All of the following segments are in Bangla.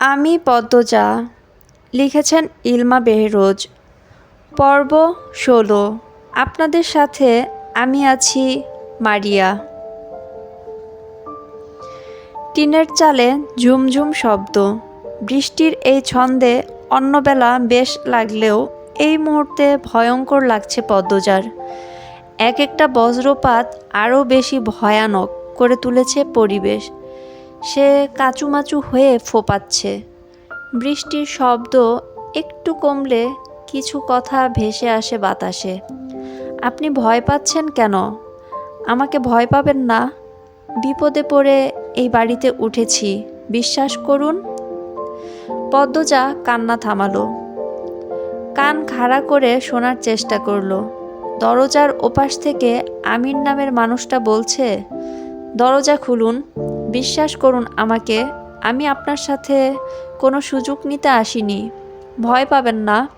আমি পদ্মজা। লিখেছেন ইলমা বেহরোজ। পর্ব ষোলো। আপনাদের সাথে আমি আছি মারিয়া। টিনের চালে ঝুমঝুম শব্দ। বৃষ্টির এই ছন্দে অন্যবেলা বেশ লাগলেও এই মুহূর্তে ভয়ঙ্কর লাগছে পদ্মজার। এক একটা বজ্রপাত আরও বেশি ভয়ানক করে তুলেছে পরিবেশ। সে কাচুমাচু হয়ে ফোপাচ্ছে। বৃষ্টির শব্দ একটু কমলে কিছু কথা ভেসে আসে বাতাসে। আপনি ভয় পাচ্ছেন কেন? আমাকে ভয় পাবেন না। বিপদে পড়ে এই বাড়িতে উঠেছি, বিশ্বাস করুন। পদ্মজা কান্না থামালো। কান খাড়া করে শোনার চেষ্টা করল। দরজার ওপাশ থেকে আমির নামের মানুষটা বলছে, দরজা খুলুন। বিশ্বাস করুন আমাকে, আমি আপনার সাথে কোনো সুযোগ নিতে আসিনি। ভয় পাবেন না।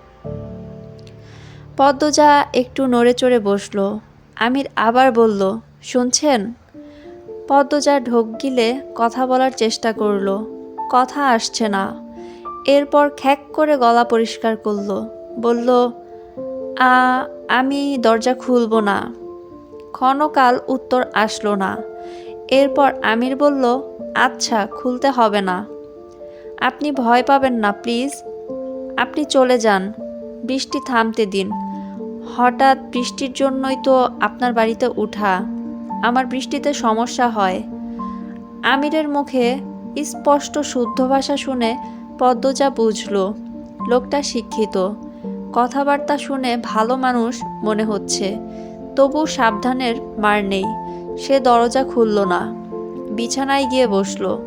পদ্মজা একটু নড়ে চড়ে বসল। আমির আবার বলল, শুনছেন? পদ্মজা ঢোক গিলে কথা বলার চেষ্টা করল। কথা আসছে না। এরপর খ্যাক করে গলা পরিষ্কার করল। বলল, আ, আমি দরজা খুলব না। ক্ষণকাল উত্তর আসলো না। এরপর আমির বলল আচ্ছা খুলতে হবে না। আপনি ভয় পাবেন না, প্লিজ। আপনি চলে যান। বৃষ্টি থামতে দিন। হঠাৎ বৃষ্টির জন্যই তো আপনার বাড়িতে উঠা। আমার বৃষ্টিতে সমস্যা হয়। আমিরের মুখে স্পষ্ট শুদ্ধ ভাষা শুনে পদ্মজা বুঝল, লোকটা শিক্ষিত। কথাবার্তা শুনে ভালো মানুষ মনে হচ্ছে। তবু সাবধানের মার নেই। সে দরজা খুলল না। বিছানায় গিয়ে বসল।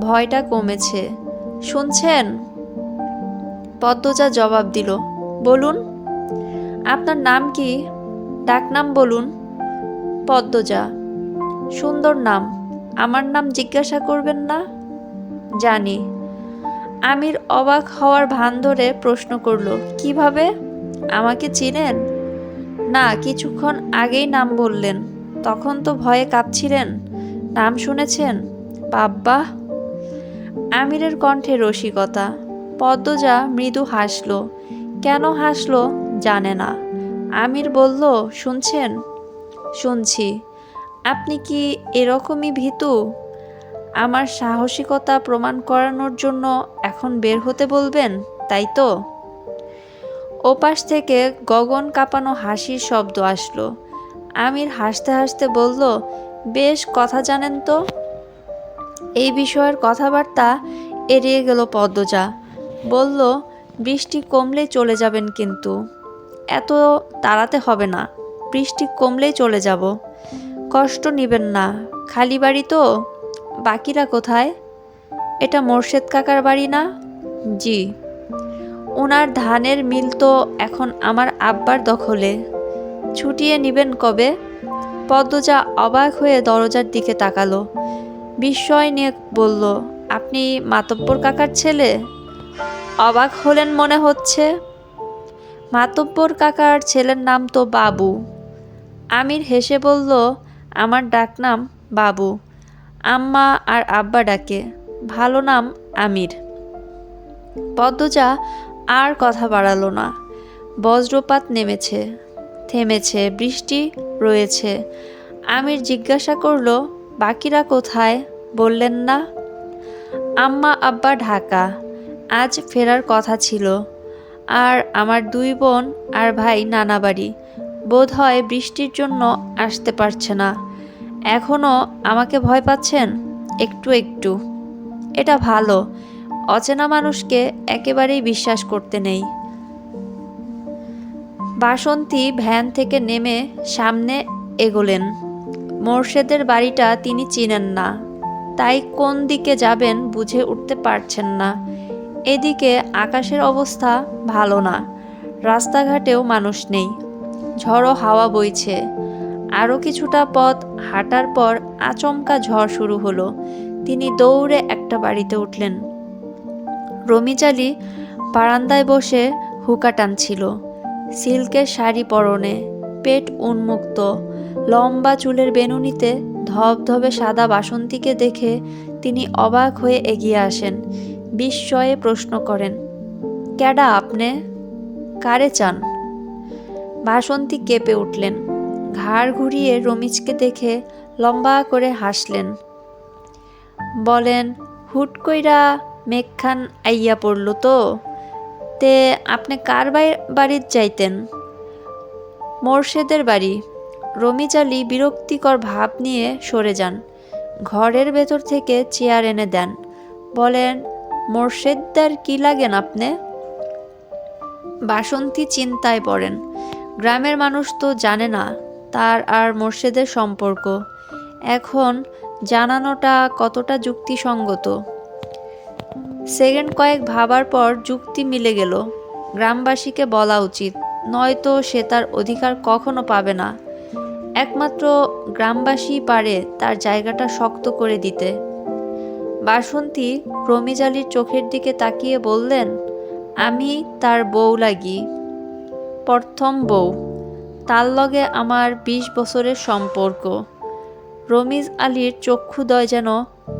ভয়টা কমেছে। শুনছেন? পদ্মজা জবাব দিল, বলুন। আপনার নাম কি? ডাকনাম বলুন। পদ্মজা, সুন্দর নাম। আমার নাম জিজ্ঞাসা করবেন না? জানি। আমির অবাক হওয়ার ভান ধরে প্রশ্ন করল, কীভাবে? আমাকে চিনেন? না, কিছুক্ষণ আগেই নাম বললেন। তখন তো ভয়ে কাঁপছিলেন। নাম শুনেছেন? বাব্বা। আমিরের কণ্ঠে রসিকতা। পদ্মজা মৃদু হাসল। কেন হাসল জানে না। আমির বলল, শুনছেন? শুনছি। আপনি কি এরকমই ভীতু? আমার সাহসিকতা প্রমাণ করানোর জন্য এখন বের হতে বলবেন, তাই তো? ওপাশ থেকে গগন কাঁপানো হাসির শব্দ আসলো। আমির হাসতে হাসতে বলল, বেশ, কথা জানেন তো? এই বিষয়ের কথাবার্তা এড়িয়ে গেল পদ্মজা। বলল, বৃষ্টি কমলে চলে যাবেন কিন্তু। এত তাড়াতে হবে না। বৃষ্টি কমলেই চলে যাব। কষ্ট নেবেন না। খালি বাড়ি তো? বাকিরা কোথায়? এটা মোর্শেদ কাকার বাড়ি না? জি। ওনার ধানের মিল তো এখন আমার আব্বার দখলে। ছুটিয়ে নিবেন কবে? পদ্মজা অবাক হয়ে দরজার দিকে তাকালো। বিস্ময় নিয়ে বলল, আপনি মাতব্বর কাকার ছেলে? অবাক হলেন মনে হচ্ছে। মাতব্বর কাকার ছেলের নাম তো বাবু। আমির হেসে বলল, আমার ডাকনাম বাবু। আম্মা আর আব্বা ডাকে, ভালো নাম আমির। পদ্মজা আর কথা বাড়ালো না। বজ্রপাত নেমেছে। থেমেছে, বৃষ্টি রয়েছে। আমির জিজ্ঞাসা করল, বাকিরা কোথায়? বললেন না। আম্মা আব্বা ঢাকা। আজ ফেরার কথা ছিল। আর আমার দুই বোন আর ভাই নানাবাড়ি বোধ হয় বৃষ্টির জন্য আসতে পারছে না। এখনও আমাকে ভয় পাচ্ছেন? একটু একটু। এটা ভালো। অচেনা মানুষকে একেবারেই বিশ্বাস করতে নেই। বাসন্তী ভ্যান থেকে নেমে সামনে এগোলেন। মোর্শেদের বাড়িটা তিনি চিনেন না। তাই কোন দিকে যাবেন বুঝে উঠতে পারছেন না। এদিকে আকাশের অবস্থা ভালো না। রাস্তাঘাটেও মানুষ নেই। ঝড়ো হাওয়া বইছে। আরও কিছুটা পথ হাঁটার পর আচমকা ঝড় শুরু হলো। তিনি দৌড়ে একটা বাড়িতে উঠলেন। রমিজালি বারান্দায় বসে হুকা টানছিল। সিল্কের শাড়ি পরনে, পেট উন্মুক্ত, লম্বা চুলের বেনুনিতে ধবধবে সাদা বাসন্তীকে দেখে তিনি অবাক হয়ে এগিয়ে আসেন, বিস্ময়ে প্রশ্ন করেন, ক্যাডা আপনি? কারে চান? বাসন্তী কেঁপে উঠলেন, ঘাড় ঘুরিয়ে রমিজকে দেখে লম্বা করে হাসলেন। বলেন, হুট কইরা মেঘখান আইয়া পড়ল তো? তে আপনি কার বাড়ির যাইতেন? মোর্শেদের বাড়ি। রমিজ আলী বিরক্তিকর ভাব নিয়ে সরে যান। ঘরের ভেতর থেকে চেয়ার এনে দেন। বলেন, মোর্শেদদার কি লাগেন আপনি? বাসন্তী চিন্তায় পড়েন। গ্রামের মানুষ তো জানে না তার আর মোর্শেদের সম্পর্ক। এখন জানানোটা কতটা যুক্তিসঙ্গত? সেকেন্ড কয়েক ভাবার পর যুক্তি মিলে গেল, গ্রামবাসীকে বলা উচিত, নয়তো সে তার অধিকার কখনো পাবে না। একমাত্র গ্রামবাসী পারে তার জায়গাটা শক্ত করে দিতে। বাসন্তী রমিজ আলীর চোখের দিকে তাকিয়ে বললেন, আমি তার বউ লাগি। প্রথম বউ। তার লগে আমার বিশ বছরের সম্পর্ক। রমিজ আলীর চক্ষুদয় যেন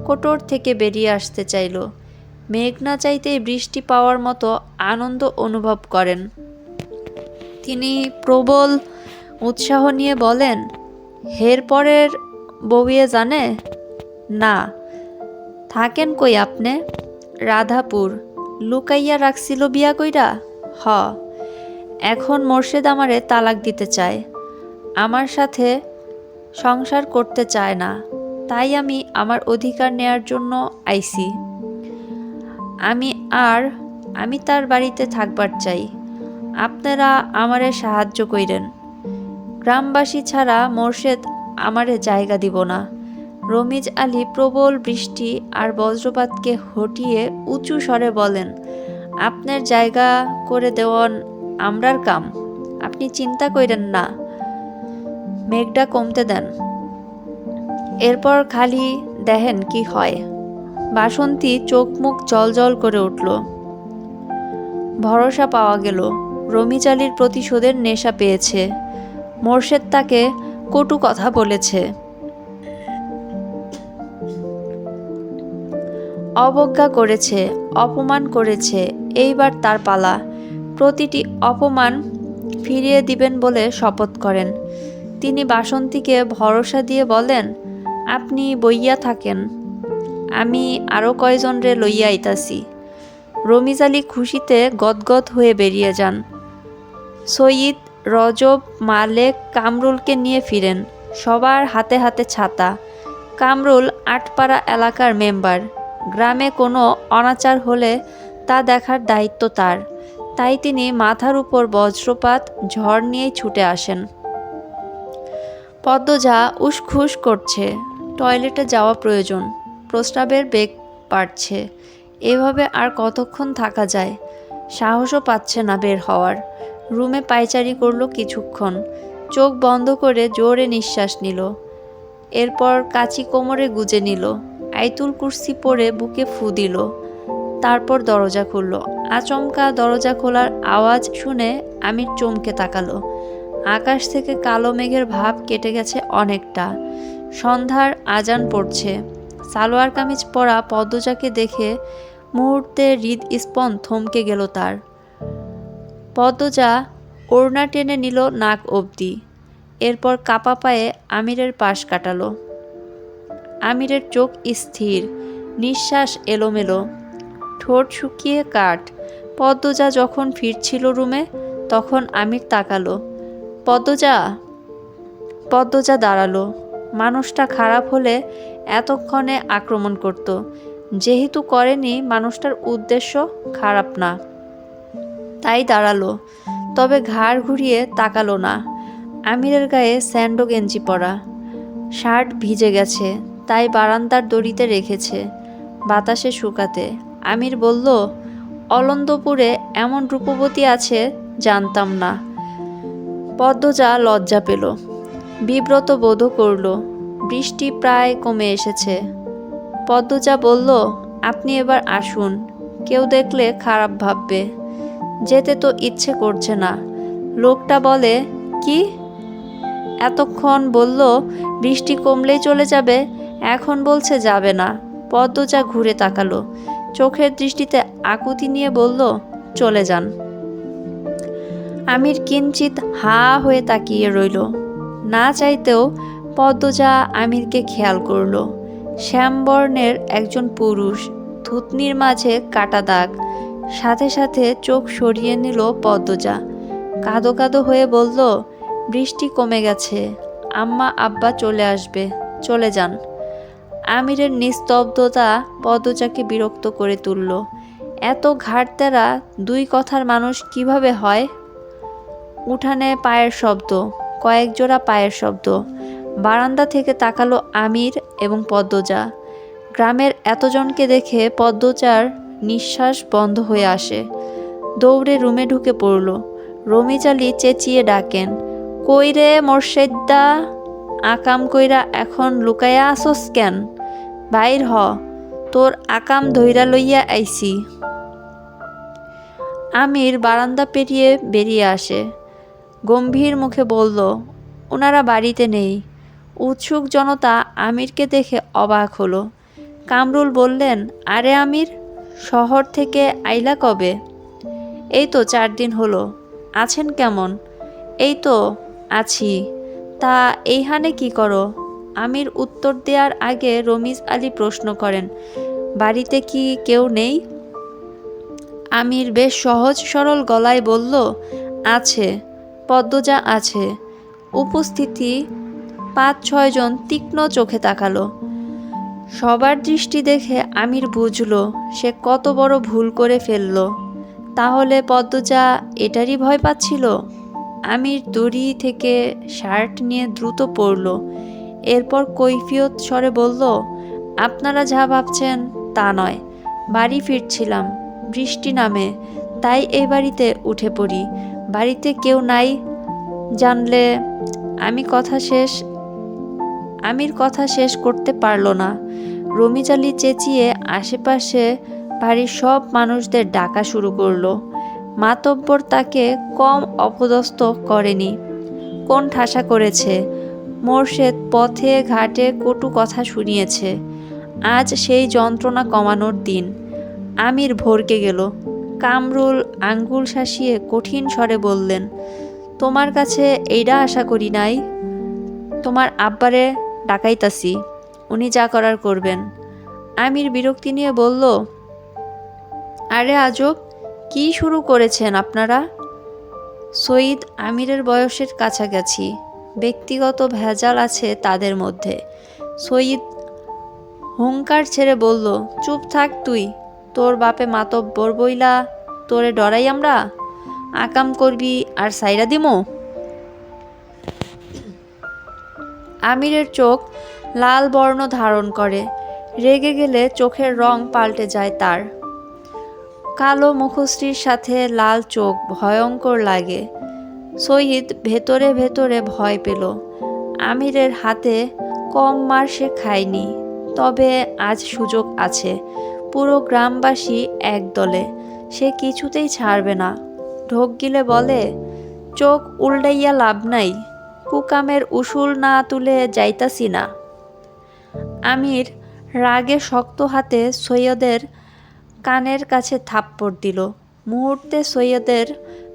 কোটর থেকে বেরিয়ে আসতে চাইল। মেঘ না চাইতেই বৃষ্টি পাওয়ার মতো আনন্দ অনুভব করেন। তিনি প্রবল উৎসাহ নিয়ে বলেন, হের পরের বউয়ে জানে? না। থাকেন কই আপনি? রাধাপুর। লুকাইয়া রাখছিল বিয়া কইরা? হ। এখন মোর্শেদ আমারে তালাক দিতে চায়। আমার সাথে সংসার করতে চায় না। তাই আমি আমার অধিকার নেয়ার জন্য আইছি। আমি আর, আমি তার বাড়িতে থাকবার চাই। আপনারা আমারে সাহায্য কইরেন। গ্রামবাসী ছাড়া মোর্শেদ আমারে জায়গা দিব না। রমিজ আলী প্রবল বৃষ্টি আর বজ্রপাতকে হটিয়ে উঁচু স্বরে বলেন, আপনার জায়গা করে দেওয়ান আমরার কাম। আপনি চিন্তা কইরেন না। মেঘটা কমতে দেন। এরপর খালি দেখেন কি হয়। বাসন্তী চোখ মুখ জল করে উঠল। ভরসা পাওয়া গেল। রমিজ আলীর প্রতিশোধের নেশা পেয়েছে। মোর্শেদ তাকে কটু কথা বলেছে। অবজ্ঞা করেছে, অপমান করেছে, এইবার তার পালা। প্রতিটি অপমান ফিরিয়ে দিবেন বলে শপথ করেন। তিনি বাসন্তীকে ভরসা দিয়ে বলেন, আপনি বইয়া থাকেন। আমি আরও কয়জনরে লইয়া আইতাছি। রমিজ আলী খুশিতে গদগদ হয়ে বেরিয়ে যান। সঈদ রজব, মালেক, কামরুলকে নিয়ে ফিরেন। সবার হাতে হাতে ছাতা। কামরুল আটপাড়া এলাকার মেম্বার। গ্রামে কোনো অনাচার হলে তা দেখার দায়িত্ব তার। তাই তিনি মাথার উপর বজ্রপাত, ঝড় নিয়েই ছুটে আসেন। পদ্মজা উসখুস করছে। টয়লেটে যাওয়া প্রয়োজন। প্রস্রাবের বেগ বাড়ছে। এভাবে আর কতক্ষণ থাকা যায়? সাহসও পাচ্ছে না বের হওয়ার। রুমে পায়চারি করল কিছুক্ষণ। চোখ বন্ধ করে জোরে নিঃশ্বাস নিল। এরপর কাচি কোমরে গুজে নিল। আইতুল কুর্সি পরে বুকে ফু দিল। তারপর দরজা খুলল। আচমকা দরজা খোলার আওয়াজ শুনে আমির চমকে তাকালো। আকাশ থেকে কালো মেঘের ভাব কেটে গেছে অনেকটা। সন্ধ্যার আজান পড়ছে। সালোয়ার কামিজ পরা পদ্মজাকে দেখে মুহূর্তে হৃদ স্পন থমকে গেল তার। পদ্মজা ওড়না টেনে নিল নাক অবধি, এরপর কাপা পায়ে আমিরের পাশ কাটালো। আমিরের চোখ স্থির, নিঃশ্বাস এলোমেলো। ঠোঁট শুকিয়ে কাঠ। পদ্মজা যখন ফিরছিল রুমে, তখন আমির তাকালো। পদ্মজা পদ্মজা দাঁড়াল। মানুষটা খারাপ হলে এতক্ষণে আক্রমণ করত। যেহেতু করেনি, মানুষটার উদ্দেশ্য খারাপ না। তাই দাঁড়াল, তবে ঘাড় ঘুরিয়ে তাকালো না। আমিরের গায়ে স্যান্ডো গেঞ্জি পরা। শার্ট ভিজে গেছে, তাই বারান্দার দড়িতে রেখেছে, বাতাসে শুকাতে। আমির বলল, অলন্দপুরে এমন রূপবতী আছে, জানতাম না। পদ্মজা লজ্জা পেল, বিব্রত বোধ করল বৃষ্টি প্রায় কমে এসেছে। পদ্মজা বলল, আপনি এবার আসুন। কেউ দেখলে খারাপ ভাববে। যেতে তো ইচ্ছে করছে না। লোকটা বলে, কি? এতক্ষণ বলল, বৃষ্টি কমলেই চলে যাবে। এখন বলছে যাবে না। পদ্মজা ঘুরে তাকালো। চোখের দৃষ্টিতে আকুতি নিয়ে বলল, চলে যান। আমির কিঞ্চিত হা হয়ে তাকিয়ে রইল। না চাইতেও পদ্মজা আমিরকে খেয়াল করল। শ্যামবর্ণের একজন পুরুষ থুতনির মাঝে কাটা দাগ। সাথে সাথে চোখ সরিয়ে নিল পদ্মজা। কাঁদো কাদো হয়ে বলল, বৃষ্টি কমে গেছে। আম্মা আব্বা চলে আসবে। চলে যান। আমিরের নিস্তব্ধতা পদ্মজাকে বিরক্ত করে তুলল। এত ঘাটতেরা দুই কথার মানুষ কীভাবে হয়? উঠানে পায়ের শব্দ, কয়েক জোড়া পায়ের শব্দ। বারান্দা থেকে তাকালো আমির এবং পদ্মজা। গ্রামের এতজনকে দেখে পদ্মজার নিঃশ্বাস বন্ধ হয়ে আসে। দৌড়ে রুমে ঢুকে পড়ল। রমিজালি চেঁচিয়ে ডাকেন, কই রে মোর্শেদ্দা আকাম কইরা এখন লুকাইয়া আসস কেন? বাইর হ, তোর আকাম ধইরা লইয়া আইছি আমির বারান্দা পেরিয়ে বেরিয়ে আসে। গম্ভীর মুখে বলল ওনারা বাড়িতে নেই। উৎসুক জনতা আমিরকে দেখে অবাক হলো। কামরুল বললেন, আরে আমির, শহর থেকে আইলা কবে? এই তো চার দিন হলো। আছেন কেমন? এই তো আছি। তা এইখানে কি করো? আমির উত্তর দেওয়ার আগে রমিজ আলী প্রশ্ন করেন, বাড়িতে কি কেউ নেই? আমির বেশ সহজ সরল গলায় বলল, আছে, পদ্মজা আছে। উপস্থিতি পাঁচ ছয়জন তীক্ষ্ণ চোখে তাকালো। সবার দৃষ্টি দেখে আমির বুঝলো, সে কত বড় ভুল করে ফেলল। তাহলে পদ্মজা এটারই ভয় পাচ্ছিল? আমির দড়ি থেকে শার্ট নিয়ে দ্রুত পড়ল। এরপর কৈফিয়ত স্বরে বলল, আপনারা যা ভাবছেন তা নয়। বাড়ি ফিরছিলাম, বৃষ্টি নামে, তাই এই বাড়িতে উঠে পড়ি। বাড়িতে কেউ নাই, জানলে আমি কথা শেষ আমির কথা শেষ করতে পারল না। রমিজালি চেঁচিয়ে আশেপাশে বাড়ির সব মানুষদের ডাকা শুরু করল। মাতব্বর তাকে কম অপদস্থ করেনি। কোন ঠাসা করেছে? মোর্শেদ পথে ঘাটে কটু কথা শুনিয়েছে। আজ সেই যন্ত্রণা কমানোর দিন। আমির ভরকে গেল। কামরুল আঙ্গুল শাসিয়ে কঠিন স্বরে বললেন, তোমার কাছে এইটা আশা করি নাই। তোমার আব্বারে ডাকাইতাছি। উনি যা করার করবেন। আমির বিরক্তি নিয়ে বলল, আরে আজব, কি শুরু করেছেন আপনারা? সঈদ আমিরের বয়সের কাছাকাছি, ব্যক্তিগত ভেজাল আছে তাদের মধ্যে। সঈদ হুঙ্কার ছেড়ে বলল, চুপ থাক তুই, তোর বাপে মাতব্বর বইলা তোরে ডরাই আমরা? আকাম করবি আর সাইরা দিমো? আমিরের চোখ লাল বর্ণ ধারণ করে। রেগে গেলে চোখের রং পাল্টে যায় তার। কালো মুখশ্রীর সাথে লাল চোখ ভয়ঙ্কর লাগে। শহীদ ভেতরে ভেতরে ভয় পেল। আমিরের হাতে কম মার সে খায়নি। তবে আজ সুযোগ আছে। পুরো গ্রামবাসী এক দলে। সে কিছুতেই ছাড়বে না। ঢোক গিলে বলে, চোখ উল্টাইয়া লাভ নাই। কুকামের উসুল না তুলে যাইতাছি না। আমির রাগে শক্ত হাতে সৈয়দের কানের কাছে থাপ্পড় দিল। মুহূর্তে সৈয়দের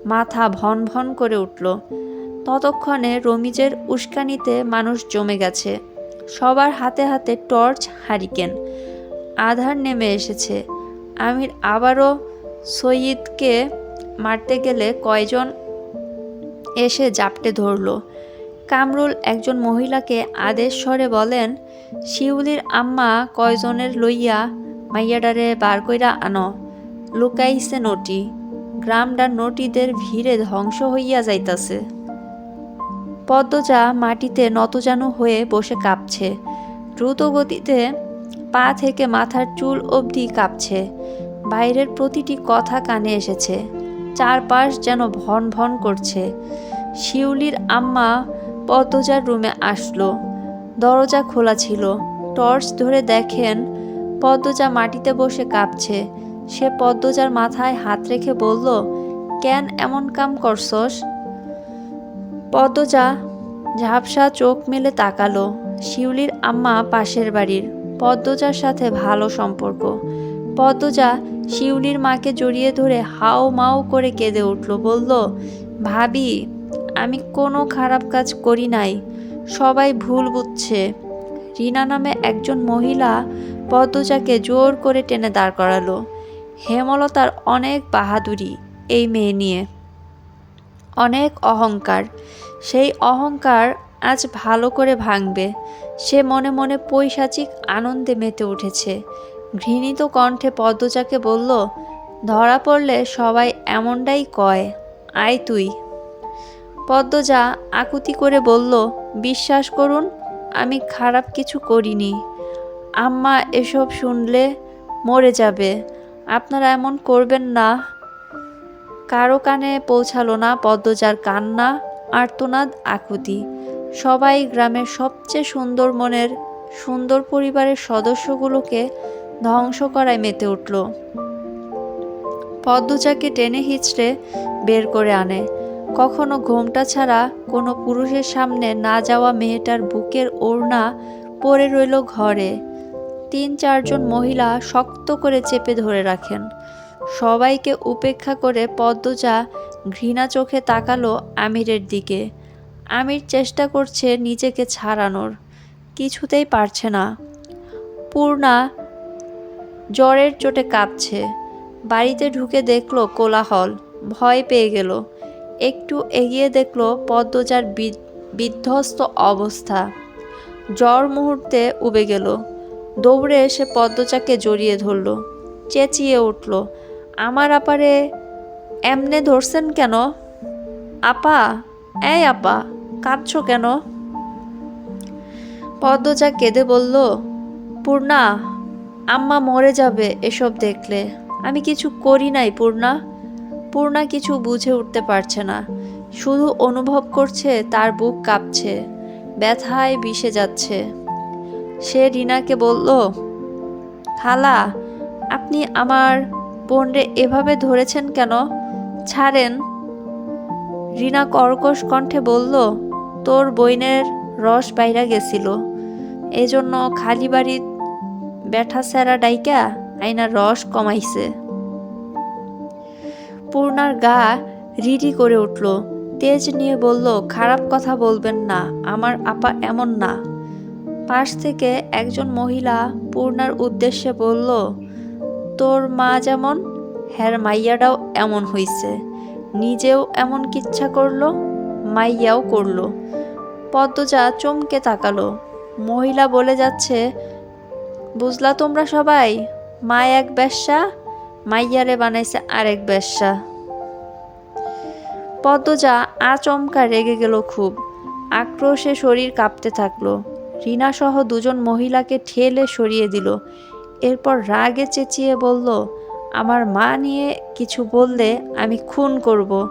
মাথা ভন ভন করে উঠল। ততক্ষণে রমিজের উস্কানিতে মানুষ জমে গেছে। সবার হাতে হাতে টর্চ, হারিকেন, আধার নেমে এসেছে। আমির আবারও সৈয়দকে মারতে গেলে কয়জন এসে জাপটে ধরল। কামরুল একজন মহিলাকে আদেশ স্বরে বলেন, শিউলির আম্মা কয়জনের লইয়া মাইয়াডারে বার কইরা আনো, লুকাইছে নটি গ্রামডা নটিদের ভিড়ে ধ্বংস হইয়া যাইতাছে। পদ্মজা মাটিতে নতজানু হয়ে বসে কাঁপছে। দ্রুত গতিতে পা থেকে মাথার চুল অবধি কাঁপছে। বাইরের প্রতিটি কথা কানে এসেছে। চারপাশ যেন ভন ভন করছে। শিউলির আম্মা পদ্মজার রুমে আসলো। দরজা খোলা ছিল। টর্চ ধরে দেখেন পদ্মজা মাটিতে বসে কাঁপছে। সে পদ্মজার মাথায় হাত রেখে বলল, কেন এমন কাম করছস? পদ্মজা ঝাপসা চোখ মেলে তাকালো, শিউলির আম্মা পাশের বাড়ির, পদ্মজার সাথে ভালো সম্পর্ক। পদ্মজা শিউলির মাকে জড়িয়ে ধরে হাও মাও করে কেঁদে উঠল, বলল, ভাবি আমি কোনো খারাপ কাজ করি নাই। সবাই ভুল বুঝছে। রিনা নামে একজন মহিলা পদ্মজাকে জোর করে টেনে দাঁড় করালো। হেমলতার অনেক বাহাদুরি এই মেয়ে নিয়ে। অনেক অহংকার। সেই অহংকার আজ ভালো করে ভাঙবে। সে মনে মনে পৈশাচিক আনন্দে মেতে উঠেছে। ঘৃণিত কণ্ঠে পদ্মজাকে বলল, ধরা পড়লে সবাই এমনটাই কয়, আয় তুই। পদ্মজা আকুতি করে বলল, বিশ্বাস করুন, আমি খারাপ কিছু করিনি। আম্মা এসব শুনলে মরে যাবে। আপনারা এমন করবেন না। কারও কানে পৌঁছালো না পদ্মজার কান্না, আর্তনাদ, আকুতি। সবাই গ্রামের সবচেয়ে সুন্দর মনের, সুন্দর পরিবারের সদস্যগুলোকে ধ্বংস করায় মেতে উঠল। পদ্মজাকে টেনে হিচড়ে বের করে আনে। কখনো ঘোমটা ছাড়া কোনো পুরুষের সামনে না যাওয়া মেয়েটার বুকের ওড়না পড়ে রইল ঘরে। তিন, চারজন মহিলা শক্ত করে চেপে ধরে রাখেন। সবাইকে উপেক্ষা করে পদ্মজা ঘৃণা চোখে তাকালো আমিরের দিকে। আমির চেষ্টা করছে নিজেকে ছাড়ানোর, কিছুতেই পারছে না। পূর্ণা জ্বরের চোটে কাঁপছে। বাড়িতে ঢুকে দেখল কোলাহল, ভয় পেয়ে গেল। একটু এগিয়ে দেখল পদ্মজার বিধ্বস্ত অবস্থা। জ্বর মুহূর্তে উবে গেল। দৌড়ে এসে পদ্মজাকে জড়িয়ে ধরল। চেঁচিয়ে উঠল, আমার আপারে এমনে ধরছেন কেন? আপা, এই আপা, কাঁদছো কেন? পদ্মজা কেঁদে বলল, পূর্ণা, আম্মা মরে যাবে এসব দেখলে। আমি কিছু করি নাই, পূর্ণা। পূর্ণা কিছু বুঝে উঠতে পারছে না। শুধু অনুভব করছে তার বুক কাঁপছে, ব্যথায় বিষে যাচ্ছে। সে রিনাকে বলল, খালা, আপনি আমার বোনরে এভাবে ধরেছেন কেন? ছাড়েন। রিনা কর্কশ কণ্ঠে বলল, তোর বইনের রস বাইরা গেছিল। এজন্য খালি বাড়ির ব্যাঠা স্যারা ডাইকা আইনার রস কমাইছে। পূর্ণার গা রিডি করে উঠল। তেজ নিয়ে বলল, খারাপ কথা বলবেন না, আমার আপা এমন না। পাশ থেকে একজন মহিলা পূর্ণার উদ্দেশ্যে বলল, তোর মা যেমন, হ্যার মাইয়াটাও এমন হইছে। নিজেও এমন কিচ্ছা করল, মাইয়াও করল। পদ্মজা চমকে তাকালো। মহিলা বলে যাচ্ছে, বুঝলা তোমরা সবাই, মা এক বেশ্যা মাইয়ারে বানাইছে আরেক বেশ্যা। পদ্মজা আচমকা রেগে গেল খুব। আক্রোশে শরীর কাঁপতে থাকল। রিনা সহ দুজন মহিলাকে ঠেলে সরিয়ে দিল। এরপর রাগে চেঁচিয়ে বলল, আমার মা নিয়ে কিছু বললে আমি খুন করব।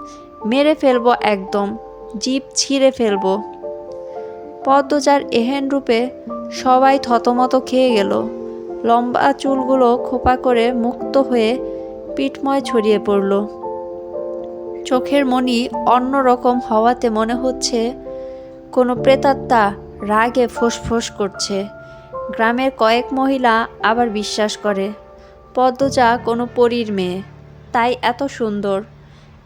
মেরে ফেলব একদম। জিপ ছিঁড়ে ফেলব। পদ্মজার এহেন রূপে সবাই থতমত খেয়ে গেল। লম্বা চুলগুলো খোপা করে মুক্ত হয়ে পিঠময় ছড়িয়ে পড়ল। চোখের মনি অন্যরকম হওয়াতে মনে হচ্ছে কোনো প্রেতাত্মা রাগে ফোঁস করছে। গ্রামের কয়েক মহিলা আবার বিশ্বাস করে, পদ্মজা কোনো পরীর মেয়ে, তাই এত সুন্দর।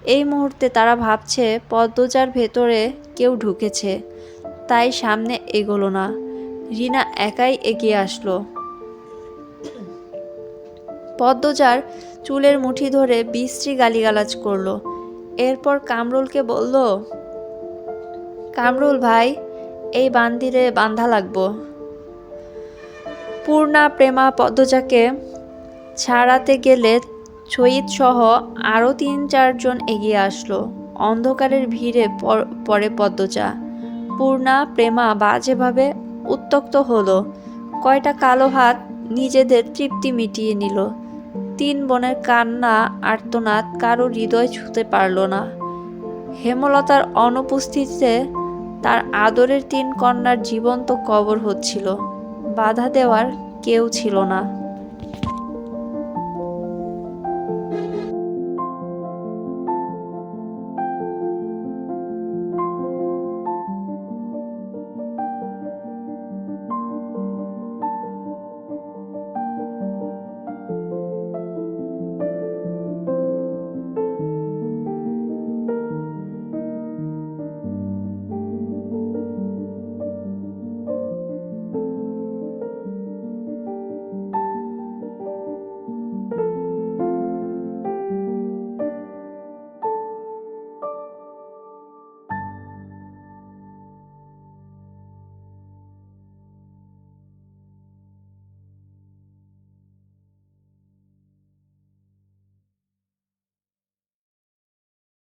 এই মুহূর্তে তারা ভাবছে পদ্মজার ভেতরে কেউ ঢুকেছে, তাই সামনে এগোলো না। রিনা একাই এগিয়ে আসলো। পদ্মজার চুলের মুঠি ধরে বিশ্রী গালিগালাজ করল। এরপর কামরুলকে বলল, কামরুল ভাই, এই বান্দিরে বান্ধা লাগবো। পূর্ণা প্রেমা পদ্মজাকে ছাড়াতে গেলে ছয়িদ সহ আরও তিন চারজন এগিয়ে আসলো। অন্ধকারের ভিড়ে পর- পদ্মজা। পূর্ণা প্রেমা বাজেভাবে উত্তক্ত হলো। কয়টা কালো হাত নিজেদের তৃপ্তি মিটিয়ে নিল। তিন বোনের কান্না, আর্তনাদ কারও হৃদয় ছুঁতে পারল না। হেমলতার অনুপস্থিতিতে তার আদরের তিন কন্যার জীবন্ত কবর হচ্ছিল। বাধা দেওয়ার কেউ ছিল না।